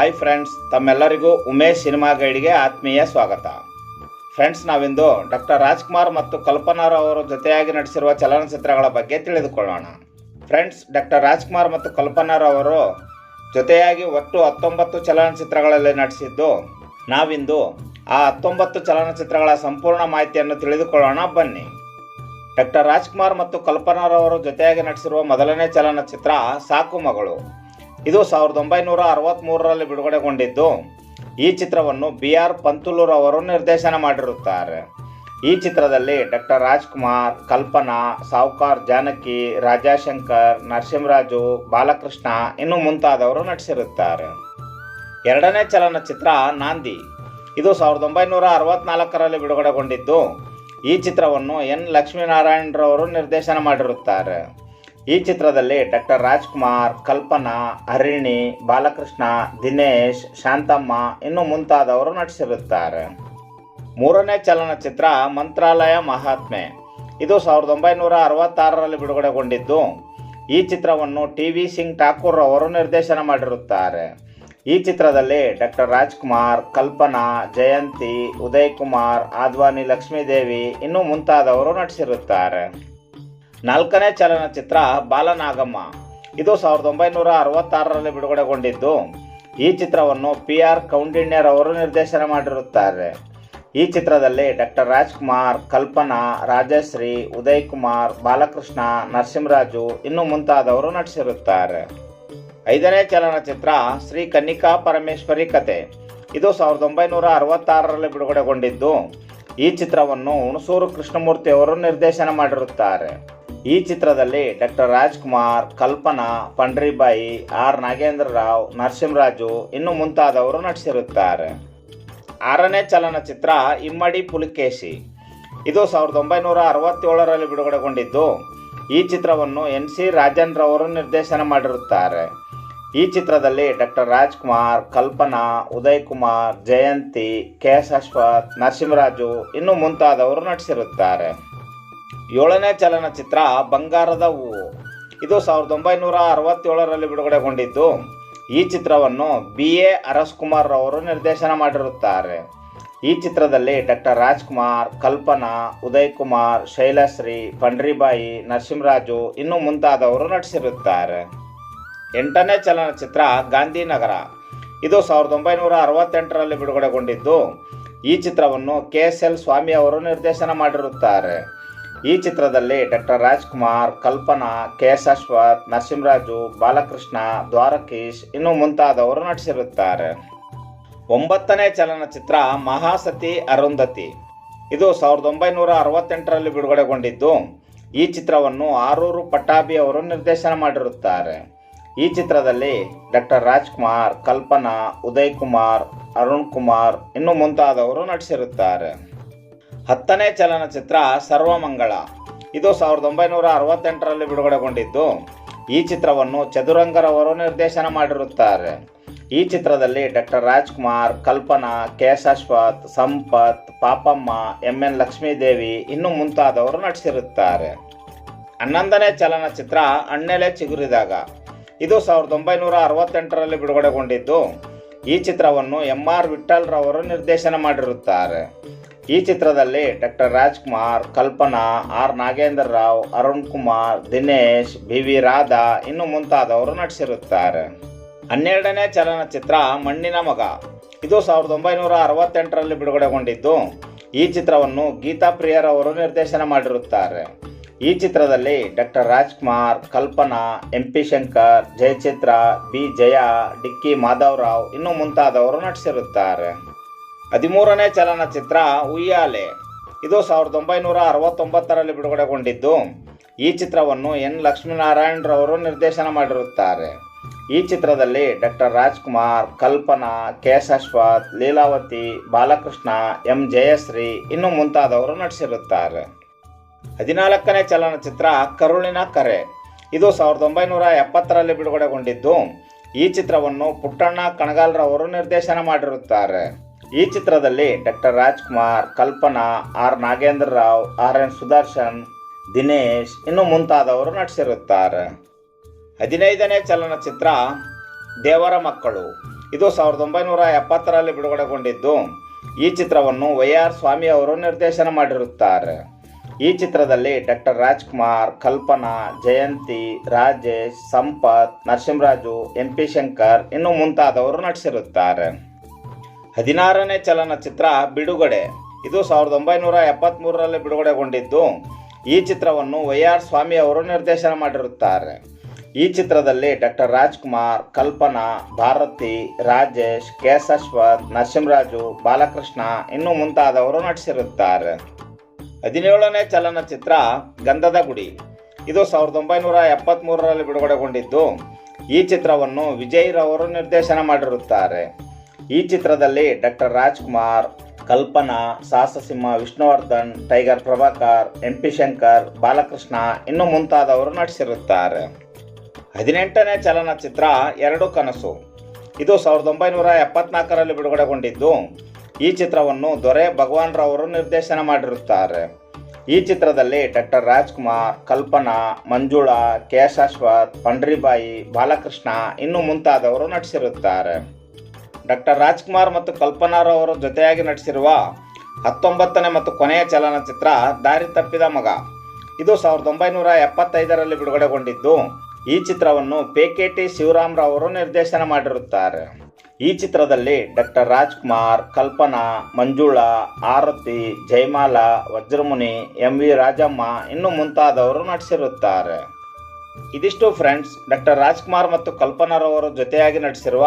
Hi friends ತಮ್ಮೆಲ್ಲರಿಗೂ Umesh cinema ಗೈಡ್ಗೆ ಆತ್ಮೀಯ ಸ್ವಾಗತ. ಫ್ರೆಂಡ್ಸ್ ನಾವಿಂದು ಡಾಕ್ಟರ್ ರಾಜ್ಕುಮಾರ್ ಮತ್ತು ಕಲ್ಪನಾರವರ ಜೊತೆಯಾಗಿ ನಟಿಸಿರುವ ಚಲನಚಿತ್ರಗಳ ಬಗ್ಗೆ ತಿಳಿದುಕೊಳ್ಳೋಣ. ಫ್ರೆಂಡ್ಸ್ ಡಾಕ್ಟರ್ ರಾಜ್ಕುಮಾರ್ ಮತ್ತು ಕಲ್ಪನಾರವರು ಜೊತೆಯಾಗಿ ಒಟ್ಟು ಹತ್ತೊಂಬತ್ತು ಚಲನಚಿತ್ರಗಳಲ್ಲಿ ನಟಿಸಿದ್ದು, ನಾವಿಂದು ಆ ಹತ್ತೊಂಬತ್ತು ಚಲನಚಿತ್ರಗಳ ಸಂಪೂರ್ಣ ಮಾಹಿತಿಯನ್ನು ತಿಳಿದುಕೊಳ್ಳೋಣ, ಬನ್ನಿ. ಡಾಕ್ಟರ್ ರಾಜ್ಕುಮಾರ್ ಮತ್ತು ಕಲ್ಪನಾರ್ ಅವರು ಜೊತೆಯಾಗಿ ನಟಿಸಿರುವ ಮೊದಲನೇ ಚಲನಚಿತ್ರ, ಸಾಕು ಮಗಳು. ಇದು ಸಾವಿರದ ಒಂಬೈನೂರ ಅರವತ್ತ್ಮೂರರಲ್ಲಿ ಬಿಡುಗಡೆಗೊಂಡಿದ್ದು. ಈ ಚಿತ್ರವನ್ನು ಬಿ ಆರ್ ಪಂತುಲೂರ್ ಅವರು ನಿರ್ದೇಶನ ಮಾಡಿರುತ್ತಾರೆ. ಈ ಚಿತ್ರದಲ್ಲಿ ಡಾಕ್ಟರ್ ರಾಜ್ಕುಮಾರ್, ಕಲ್ಪನಾ, ಸಾವ್ಕಾರ್ ಜಾನಕಿ, ರಾಜಾಶಂಕರ್, ನರಸಿಂಹರಾಜು, ಬಾಲಕೃಷ್ಣ ಇನ್ನು ಮುಂತಾದವರು ನಟಿಸಿರುತ್ತಾರೆ. ಎರಡನೇ ಚಲನಚಿತ್ರ ನಾಂದಿ. ಇದು ಸಾವಿರದ ಒಂಬೈನೂರ ಅರವತ್ನಾಲ್ಕರಲ್ಲಿ ಬಿಡುಗಡೆಗೊಂಡಿದ್ದು. ಈ ಚಿತ್ರವನ್ನು ಎನ್ ಲಕ್ಷ್ಮೀನಾರಾಯಣರವರು ನಿರ್ದೇಶನ ಮಾಡಿರುತ್ತಾರೆ. ಈ ಚಿತ್ರದಲ್ಲಿ ಡಾಕ್ಟರ್ ರಾಜ್ಕುಮಾರ್, ಕಲ್ಪನಾ, ಹರಿಣಿ, ಬಾಲಕೃಷ್ಣ, ದಿನೇಶ್, ಶಾಂತಮ್ಮ ಇನ್ನು ಮುಂತಾದವರು ನಟಿಸಿರುತ್ತಾರೆ. ಮೂರನೇ ಚಲನಚಿತ್ರ ಮಂತ್ರಾಲಯ ಮಹಾತ್ಮೆ. ಇದು ಸಾವಿರದ ಒಂಬೈನೂರ ಅರವತ್ತಾರರಲ್ಲಿ ಬಿಡುಗಡೆಗೊಂಡಿದ್ದು, ಈ ಚಿತ್ರವನ್ನು ಟಿ ವಿ ಸಿಂಗ್ ಠಾಕೂರ್ ಅವರು ನಿರ್ದೇಶನ ಮಾಡಿರುತ್ತಾರೆ. ಈ ಚಿತ್ರದಲ್ಲಿ ಡಾಕ್ಟರ್ ರಾಜ್ಕುಮಾರ್, ಕಲ್ಪನಾ, ಜಯಂತಿ, ಉದಯ್ ಕುಮಾರ್, ಆದ್ವಾನಿ ಲಕ್ಷ್ಮೀದೇವಿ ಇನ್ನೂ ಮುಂತಾದವರು ನಟಿಸಿರುತ್ತಾರೆ. ನಾಲ್ಕನೇ ಚಲನಚಿತ್ರ ಬಾಲನಾಗಮ್ಮ. ಇದು ಸಾವಿರದ ಒಂಬೈನೂರ ಅರವತ್ತಾರರಲ್ಲಿ ಬಿಡುಗಡೆಗೊಂಡಿದ್ದು. ಈ ಚಿತ್ರವನ್ನು ಪಿ ಆರ್ ಕೌಂಡಿಣ್ಯರವರು ನಿರ್ದೇಶನ ಮಾಡಿರುತ್ತಾರೆ. ಈ ಚಿತ್ರದಲ್ಲಿ ಡಾಕ್ಟರ್ ರಾಜ್ಕುಮಾರ್, ಕಲ್ಪನಾ, ರಾಜಶ್ರೀ ಉದಯ್ ಕುಮಾರ್ ಬಾಲಕೃಷ್ಣ, ನರಸಿಂಹರಾಜು ಇನ್ನು ಮುಂತಾದವರು ನಟಿಸಿರುತ್ತಾರೆ. ಐದನೇ ಚಲನಚಿತ್ರ ಶ್ರೀ ಕನ್ನಿಕಾ ಪರಮೇಶ್ವರಿ ಕತೆ. ಇದು ಸಾವಿರದ ಒಂಬೈನೂರ ಅರವತ್ತಾರರಲ್ಲಿ ಬಿಡುಗಡೆಗೊಂಡಿದ್ದು. ಈ ಚಿತ್ರವನ್ನು ಹುಣಸೂರು ಕೃಷ್ಣಮೂರ್ತಿ ಅವರು ನಿರ್ದೇಶನ ಮಾಡಿರುತ್ತಾರೆ. ಈ ಚಿತ್ರದಲ್ಲಿ ಡಾಕ್ಟರ್ ರಾಜ್ಕುಮಾರ್, ಕಲ್ಪನಾ, ಪಂಡ್ರಿಬಾಯಿ, ಆರ್ ನಾಗೇಂದ್ರ ರಾವ್ ನರಸಿಂಹರಾಜು ಇನ್ನು ಮುಂತಾದವರು ನಟಿಸಿರುತ್ತಾರೆ. ಆರನೇ ಚಲನಚಿತ್ರ ಇಮ್ಮಡಿ ಪುಲಿಕೇಶಿ. ಇದು ಸಾವಿರದ ಒಂಬೈನೂರ ಅರವತ್ತೇಳರಲ್ಲಿ ಬಿಡುಗಡೆಗೊಂಡಿದ್ದು. ಈ ಚಿತ್ರವನ್ನು ಎನ್ ಸಿ ರಾಜನ್ ರವರು ನಿರ್ದೇಶನ ಮಾಡಿರುತ್ತಾರೆ. ಈ ಚಿತ್ರದಲ್ಲಿ doctor Rajkumar, Kalpana Uday Kumar Jayanthi, K S Ashwath, Narasimharaju ಇನ್ನು ಮುಂತಾದವರು ನಟಿಸಿರುತ್ತಾರೆ. ಏಳನೇ ಚಲನಚಿತ್ರ ಬಂಗಾರದ ಹೂವು ಇದು ಸಾವಿರದ ಒಂಬೈನೂರ ಅರವತ್ತೇಳರಲ್ಲಿ ಬಿಡುಗಡೆಗೊಂಡಿದ್ದು. ಈ ಚಿತ್ರವನ್ನು ಬಿ. ಎ. ಅರಸ್ ಕುಮಾರ್ ಅವರು ನಿರ್ದೇಶನ ಮಾಡಿರುತ್ತಾರೆ. ಈ ಚಿತ್ರದಲ್ಲಿ ಡಾಕ್ಟರ್ ರಾಜ್ಕುಮಾರ್, ಕಲ್ಪನಾ ಉದಯ್ ಕುಮಾರ್ ಶೈಲಶ್ರೀ, ಪಂಡ್ರಿಬಾಯಿ, ನರಸಿಂಹರಾಜು ಇನ್ನು ಮುಂತಾದವರು ನಟಿಸಿರುತ್ತಾರೆ. ಎಂಟನೇ ಚಲನಚಿತ್ರ ಗಾಂಧಿನಗರ. ಇದು ಸಾವಿರದ ಒಂಬೈನೂರ ಅರವತ್ತೆಂಟರಲ್ಲಿ ಬಿಡುಗಡೆಗೊಂಡಿದ್ದು. ಈ ಚಿತ್ರವನ್ನು ಕೆ. ಎಸ್. ಎಲ್. ಸ್ವಾಮಿ ಅವರು ನಿರ್ದೇಶನ ಮಾಡಿರುತ್ತಾರೆ. ಈ ಚಿತ್ರದಲ್ಲಿ doctor Rajkumar, Kalpana K S Ashwath Narasimharaju, Balakrishna, Dwarakish ಇನ್ನು ಮುಂತಾದವರು ನಟಿಸಿರುತ್ತಾರೆ. ಒಂಬತ್ತನೇ ಚಲನಚಿತ್ರ ಮಹಾಸತಿ ಅರುಂಧತಿ. ಇದು ಸಾವಿರದ ಒಂಬೈನೂರ ಅರವತ್ತೆಂಟರಲ್ಲಿ ಬಿಡುಗಡೆಗೊಂಡಿದ್ದು, ಈ ಚಿತ್ರವನ್ನು ಆರೂರು ಪಟ್ಟಾಭಿ ಅವರು ನಿರ್ದೇಶನ ಮಾಡಿರುತ್ತಾರೆ. ಈ ಚಿತ್ರದಲ್ಲಿ ಡಾಕ್ಟರ್ ರಾಜ್ಕುಮಾರ್, ಕಲ್ಪನಾ, ಉದಯ್ ಕುಮಾರ್, ಅರುಣ್ ಕುಮಾರ್ ಇನ್ನು ಮುಂತಾದವರು ನಟಿಸಿರುತ್ತಾರೆ. ಹತ್ತನೇ ಚಲನಚಿತ್ರ ಸರ್ವಮಂಗಳ. ಇದು ಸಾವಿರದ ಒಂಬೈನೂರ ಅರವತ್ತೆಂಟರಲ್ಲಿ ಬಿಡುಗಡೆಗೊಂಡಿದ್ದು. ಈ ಚಿತ್ರವನ್ನು ಚದುರಂಗರವರು ನಿರ್ದೇಶನ ಮಾಡಿರುತ್ತಾರೆ. ಈ ಚಿತ್ರದಲ್ಲಿ doctor Rajkumar, Kalpana K Sampath, Papamma, M N Lakshmidevi ಇನ್ನು ಮುಂತಾದವರು ನಟಿಸಿರುತ್ತಾರೆ. ಹನ್ನೊಂದನೇ ಚಲನಚಿತ್ರ ಅಣ್ಣೆಲೆ ಚಿಗುರಿದಾಗ. ಇದು ಸಾವಿರದ ಒಂಬೈನೂರ ಅರವತ್ತೆಂಟರಲ್ಲಿ ಬಿಡುಗಡೆಗೊಂಡಿದ್ದು. ಈ ಚಿತ್ರವನ್ನು ಎಂ ಆರ್ ವಿಠಲ್ರವರು ನಿರ್ದೇಶನ ಮಾಡಿರುತ್ತಾರೆ. ಈ ಚಿತ್ರದಲ್ಲಿ doctor Rajkumar, Kalpana, R Nagendra Rao, Arun Kumar, Dinesh B V Radha ಇನ್ನು ಮುಂತಾದವರು ನಟಿಸಿರುತ್ತಾರೆ. ಹನ್ನೆರಡನೇ ಚಲನಚಿತ್ರ ಮಣ್ಣಿನ ಮಗ. ಇದು ಸಾವಿರದ ಒಂಬೈನೂರ ಅರವತ್ತೆಂಟರಲ್ಲಿ ಬಿಡುಗಡೆಗೊಂಡಿದ್ದು. ಈ ಚಿತ್ರವನ್ನು ಗೀತಾ ಪ್ರಿಯರವರು ನಿರ್ದೇಶನ ಮಾಡಿರುತ್ತಾರೆ. ಈ ಚಿತ್ರದಲ್ಲಿ doctor Rajkumar, Kalpana M P Shankar, Jayachitra, B. Jaya, Dikki Madhavarao ಇನ್ನು ಮುಂತಾದವರು ನಟಿಸಿರುತ್ತಾರೆ. ಹದಿಮೂರನೇ ಚಲನಚಿತ್ರ ಉಯ್ಯಾಲೆ. ಇದು ಸಾವಿರದ ಒಂಬೈನೂರ ಅರವತ್ತೊಂಬತ್ತರಲ್ಲಿ ಬಿಡುಗಡೆಗೊಂಡಿದ್ದು. ಈ ಚಿತ್ರವನ್ನು ಎನ್. ಲಕ್ಷ್ಮೀನಾರಾಯಣರವರು ನಿರ್ದೇಶನ ಮಾಡಿರುತ್ತಾರೆ. ಈ ಚಿತ್ರದಲ್ಲಿ doctor Rajkumar, Kalpana K S Ashwath Leelavathi, Balakrishna, M. Jayashree ಇನ್ನು ಮುಂತಾದವರು ನಟಿಸಿರುತ್ತಾರೆ. ಹದಿನಾಲ್ಕನೇ ಚಲನಚಿತ್ರ ಕರುಳಿನ ಕರೆ. ಇದು ಸಾವಿರದ ಒಂಬೈನೂರ ಎಪ್ಪತ್ತರಲ್ಲಿ ಬಿಡುಗಡೆಗೊಂಡಿದ್ದು. ಈ ಚಿತ್ರವನ್ನು ಪುಟ್ಟಣ್ಣ ಕಣಗಾಲ್ರವರು ನಿರ್ದೇಶನ ಮಾಡಿರುತ್ತಾರೆ. ಈ ಚಿತ್ರದಲ್ಲಿ doctor Rajkumar, Kalpana, R Nagendra Rao R N Sudarshan, Dinesh ಇನ್ನು ಮುಂತಾದವರು ನಟಿಸಿರುತ್ತಾರೆ. ಹದಿನೈದನೇ ಚಲನಚಿತ್ರ ದೇವರ ಮಕ್ಕಳು. ಇದು ಸಾವಿರದ ಒಂಬೈನೂರ ಎಪ್ಪತ್ತರಲ್ಲಿ ಬಿಡುಗಡೆಗೊಂಡಿದ್ದು, ಈ ಚಿತ್ರವನ್ನು ವೈ ಆರ್ ಸ್ವಾಮಿ ಅವರು ನಿರ್ದೇಶನ ಮಾಡಿರುತ್ತಾರೆ. ಈ ಚಿತ್ರದಲ್ಲಿ doctor Rajkumar, Kalpana, Jayanthi, Rajesh, Sampath, Narasimharaju M P Shankar ಇನ್ನು ಮುಂತಾದವರು ನಟಿಸಿರುತ್ತಾರೆ. ಹದಿನಾರನೇ ಚಲನಚಿತ್ರ ಬಿಡುಗಡೆ. ಇದು ಸಾವಿರದ ಒಂಬೈನೂರ ಎಪ್ಪತ್ತ್ಮೂರರಲ್ಲಿ ಬಿಡುಗಡೆಗೊಂಡಿದ್ದು. ಈ ಚಿತ್ರವನ್ನು ವೈ ಆರ್ ಸ್ವಾಮಿ ಅವರು ನಿರ್ದೇಶನ ಮಾಡಿರುತ್ತಾರೆ. ಈ ಚಿತ್ರದಲ್ಲಿ doctor Rajkumar, Kalpana, Bharathi, Rajesh K S Ashwath Narasimharaju, Balakrishna ಇನ್ನೂ ಮುಂತಾದವರು ನಟಿಸಿರುತ್ತಾರೆ. ಹದಿನೇಳನೇ ಚಲನಚಿತ್ರ ಗಂಧದ ಗುಡಿ. ಇದು ಸಾವಿರದ ಒಂಬೈನೂರ ಎಪ್ಪತ್ತ್ಮೂರರಲ್ಲಿ ಬಿಡುಗಡೆಗೊಂಡಿದ್ದು. ಈ ಚಿತ್ರವನ್ನು ವಿಜಯ್ ರವರು ನಿರ್ದೇಶನ ಮಾಡಿರುತ್ತಾರೆ. ಈ ಚಿತ್ರದಲ್ಲಿ doctor Rajkumar, Kalpana Sahasasimha Vishnuvardhan, tiger Prabhakar, M P Shankar, Balakrishna ಇನ್ನು ಮುಂತಾದವರು ನಟಿಸಿರುತ್ತಾರೆ. ಹದಿನೆಂಟನೇ ಚಲನಚಿತ್ರ ಎರಡು ಕನಸು. ಇದು ಸಾವಿರದ ಒಂಬೈನೂರ ಎಪ್ಪತ್ನಾಲ್ಕರಲ್ಲಿ ಬಿಡುಗಡೆಗೊಂಡಿದ್ದು, ಈ ಚಿತ್ರವನ್ನು ದೊರೆ ಭಗವಾನ್ ರವರು ನಿರ್ದೇಶನ ಮಾಡಿರುತ್ತಾರೆ. ಈ ಚಿತ್ರದಲ್ಲಿ doctor Rajkumar, Kalpana, Manjula K S Pandaribai, Balakrishna ಇನ್ನು ಮುಂತಾದವರು ನಟಿಸಿರುತ್ತಾರೆ. ಡಾಕ್ಟರ್ ರಾಜ್ಕುಮಾರ್ ಮತ್ತು ಕಲ್ಪನಾರವರು ಜೊತೆಯಾಗಿ ನಟಿಸಿರುವ ಹತ್ತೊಂಬತ್ತನೇ ಮತ್ತು ಕೊನೆಯ ಚಲನಚಿತ್ರ ದಾರಿ ತಪ್ಪಿದ ಮಗ. ಇದು ಸಾವಿರದ ಒಂಬೈನೂರ ಎಪ್ಪತ್ತೈದರಲ್ಲಿ ಬಿಡುಗಡೆಗೊಂಡಿದ್ದು, ಈ ಚಿತ್ರವನ್ನು ಪೇಕೆಟಿ ಶಿವರಾಮ್ರವರು ನಿರ್ದೇಶನ ಮಾಡಿರುತ್ತಾರೆ. ಈ ಚಿತ್ರದಲ್ಲಿ doctor Rajkumar, Kalpana, Manjula, Aarathi, Jayamala, Vajramuni M V Rajamma ಇನ್ನು ಮುಂತಾದವರು ನಟಿಸಿರುತ್ತಾರೆ. ಇದಿಷ್ಟು ಫ್ರೆಂಡ್ಸ್ ಡಾಕ್ಟರ್ ರಾಜ್ಕುಮಾರ್ ಮತ್ತು ಕಲ್ಪನಾರವರು ಜೊತೆಯಾಗಿ ನಟಿಸಿರುವ